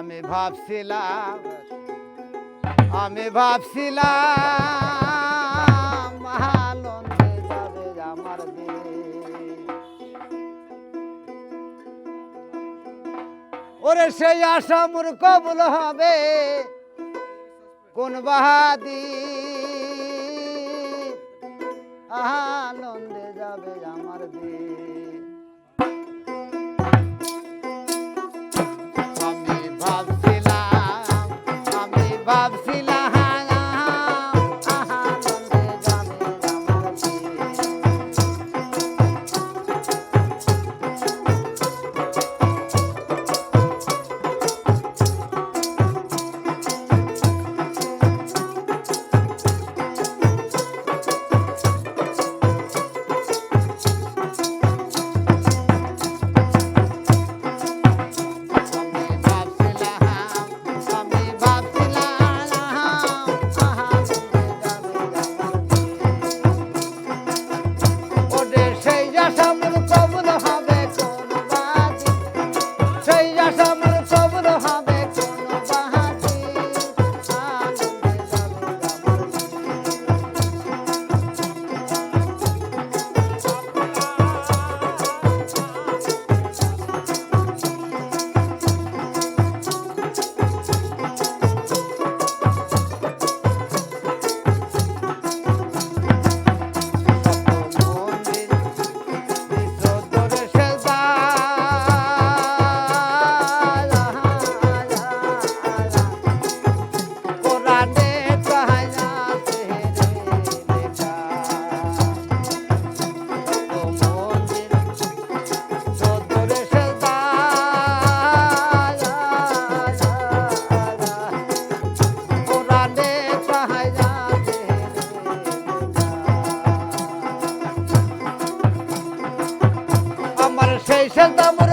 আমি ভাবছিলাম আমি ভাবছিলাম যাবে আমার ওরে সেই আশা মোর কবল হবে, কোন বাহাদি আনন্দে যাবে আমার দিন by মোর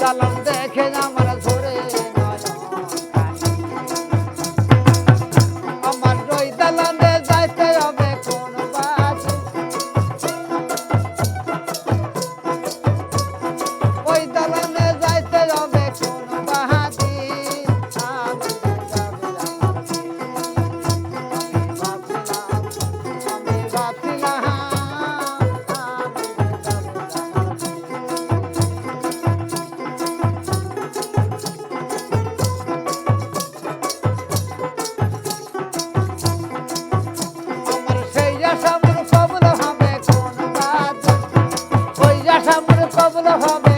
দালান দেখে আমার কবল হবে